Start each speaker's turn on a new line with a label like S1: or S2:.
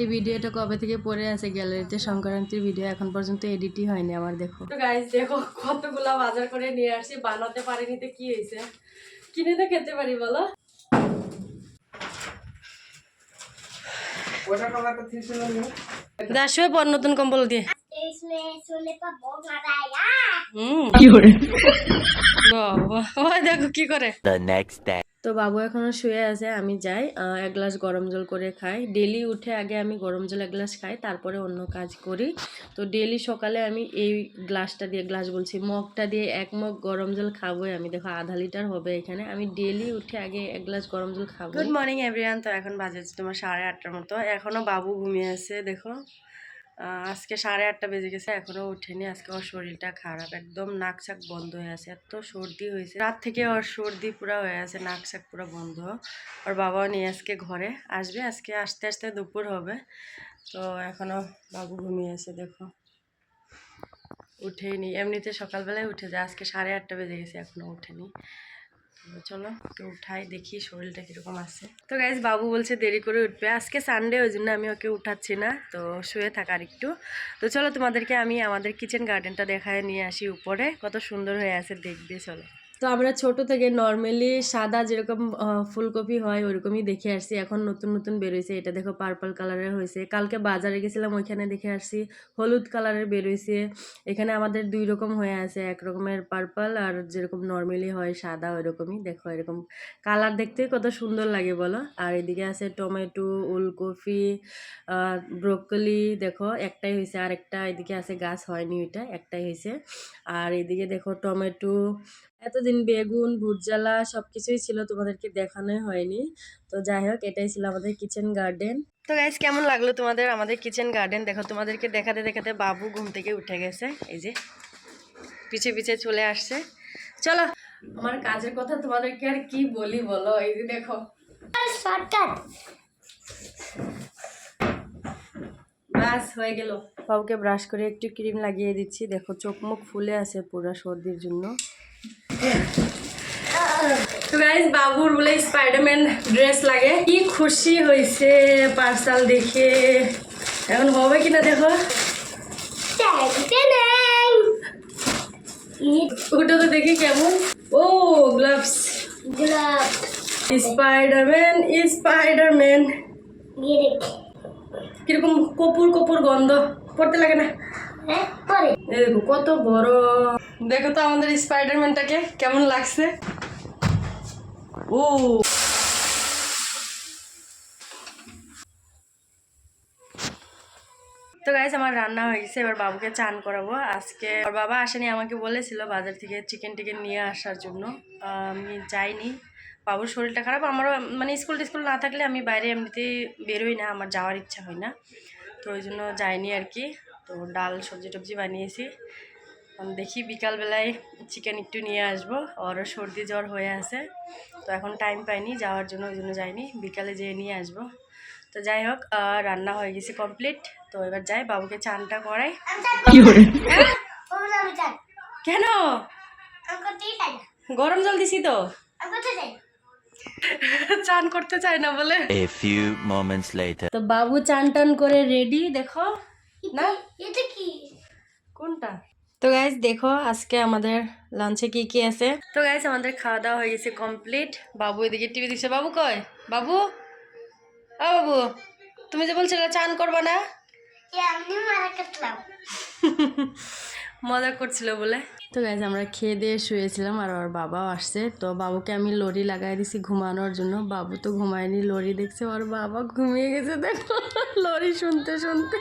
S1: এই ভিডিওটা কবে থেকে পড়ে আছে গ্যালারিতে? সংক্রান্তির ভিডিও এখন পর্যন্ত এডিটই হয়নি আমার দেখো। তো গাইজ দেখো কতগুলা বাজার করে নিয়ে আসি বানাতে পারিনি তো কি হয়েছে? কিনে তো খেতে পারি বলো? দাসবে পর নতুন কম্বল দিয়ে। তো বাবু এখনও শুয়ে আছে আমি যাই এক গ্লাস গরম জল করে খাই। ডেলি উঠে আগে আমি গরম জল এক গ্লাস খাই তারপরে অন্য কাজ করি। তো ডেলি সকালে আমি এই গ্লাসটা দিয়ে গ্লাস বলছি মগটা দিয়ে এক মগ গরম জল খাবোই আমি। দেখো আধা লিটার হবে এখানে। আমি ডেলি উঠে আগে এক গ্লাস গরম জল খাব গুড মর্নিং এভরিয়ান তো এখন বাজে তোমার সাড়ে আটটার মতো। এখনও বাবু ঘুমিয়ে আছে দেখো। আজকে সাড়ে আটটা বেজে গেছে, এখনও উঠেনি আজকে ওর শরীরটা খারাপ, একদম নাক চাক বন্ধ হয়ে আছে। এত সর্দি হয়েছে। রাত থেকে ওর সর্দি পুরো হয়ে আছে, নাক চাক পুরো বন্ধ। ওর বাবাও নিয়ে আজকে ঘরে আসবে। আজকে আস্তে আস্তে দুপুর হবে। তো এখনও বাবু ঘুমিয়ে আছে, দেখো। উঠেইনি এমনিতে সকালবেলায় উঠে যায়। আজকে সাড়ে আটটা বেজে গেছে, এখনও উঠেনি চলো তো উঠাই, দেখি শরীরটা কীরকম আছে। তো গাইজ বাবু বলছে দেরি করে উঠবে। আজকে সানডে ওই জন্য আমি ওকে উঠাচ্ছি না, তো শুয়ে থাকার একটু। তো চলো তোমাদেরকে আমি আমাদের কিচেন গার্ডেনটা দেখায় নিয়ে আসি উপরে। কত সুন্দর হয়ে আছে, দেখবে, চলো। তো আমরা ছোট থেকে নর্মালি সাদা যেরকম ফুলকপি হয় ওরকমই দেখে আসছি। এখন নতুন নতুন বেরোইছে। এটা দেখো পার্পল কালারের হয়েছে। কালকে বাজারে গেছিলাম, ওইখানে দেখে আসছি। হলুদ কালারের বেরোইছে। এখানে আমাদের দুই রকম হয়ে আছে। এক রকমের পার্পল আর যেরকম নর্মালি হয় সাদা, ওইরকমই। দেখো এরকম কালার দেখতে কত সুন্দর লাগে বলো। আর এদিকে আছে টমেটো, ওলকপি ব্রোকলি দেখো একটাই হয়েছে। আর একটা এদিকে আছে, গাছ হয়নি ওইটা, একটাই হয়েছে। আর এদিকে দেখো টমেটো এতদিন বেগুন ভুটজালা সব কিছুই ছিল তোমাদেরকে দেখানোই হয়নি। তো যাই হোক এটাই ছিল আমাদের কিচেন গার্ডেন তো গাইজ কেমন লাগল তোমাদের? আমাদের কিচেন গার্ডেন দেখো তোমাদেরকে দেখাতে দেখাতে বাবু ঘুম থেকে উঠে গেছে। এই যে পিছে পিছে চলে আসছে। চলো। আমার কাজের কথা তোমাদেরকে আর কি বলি বলো? এই যে দেখো। ব্রাশ হয়ে গেল। বাবুকে ব্রাশ করে একটু ক্রিম লাগিয়ে দিচ্ছি। দেখো চোখ মুখ ফুলে আছে পুরো সর্দির জন্য। তো গাইজ বাবুর বলে স্পাইডারম্যান ড্রেস লাগে। কি খুশি হয়েছে পার্সাল দেখে। এখন হবে কিনা দেখো। ওটা তো দেখি কেমন। ও গ্লাভস স্পাইডারম্যান স্পাইডারম্যান কীরকম কপুর কপুর গন্ধ। পড়তে লাগে না।
S2: হ্যাঁ,
S1: পরে। দেখো, কত বড়। দেখো তো আমাদের স্পাইডারম্যানটাকে কেমন লাগছে? ও। তো গাইস আমার রান্না হয়ে গেছে, এবার বাবুকে চান করাবো। আজকে বাবা আসেনি, আমাকে বলেছিল বাজার থেকে চিকেন টিকেন নিয়ে আসার জন্য। আমি যাইনি। বাবুর শরীরটা খারাপ, আমারও মানে স্কুল টিস্কুল না থাকলে আমি বাইরে এমনিতেই বেরোই না, আমার যাওয়ার ইচ্ছা হয় না। তো ওই জন্য যাইনি আর কি। তো ডাল সবজি টবজি বানিয়েছি। দেখি বিকালবেলায় চিকেন একটু নিয়ে আসব। ওরও সর্দি জ্বর হয়ে আছে। তো এখন টাইম পাইনি যাওয়ার জন্য ওই জন্য যাইনি। বিকালে যেয়ে নিয়ে আসব। তো যাই হোক রান্না হয়ে গেছে কমপ্লিট তো এবার যাই বাবুকে চানটা করাই। কেন? গরম জল দিছি তো। চান করতে চায় না বলে। তো বাবু চান টান করে রেডি দেখো। না?
S2: এটা কি?
S1: কোনটা? তো গাইজ দেখো আজকে আমাদের লাঞ্চে কি কি আছে? তো গাইজ আমাদের খাওয়া দাওয়া হয়ে গেছে কমপ্লিট বাবু এদিকে টিভি দেখছে। বাবু কয় বাবু? ও বাবু তুমি যে বলছিলে চান করবা না? মজা করছিল বলে। তো গাইজ আমরা খেয়ে দিয়ে শুয়েছিলাম আর ওর বাবাও আসছে। তো বাবুকে আমি লরি লাগাই দিছি ঘুমানোর জন্য। বাবু তো ঘুমায়নি লড়ি দেখছে ওর বাবা ঘুমিয়ে গেছে, দেখো। লরি শুনতে শুনতে।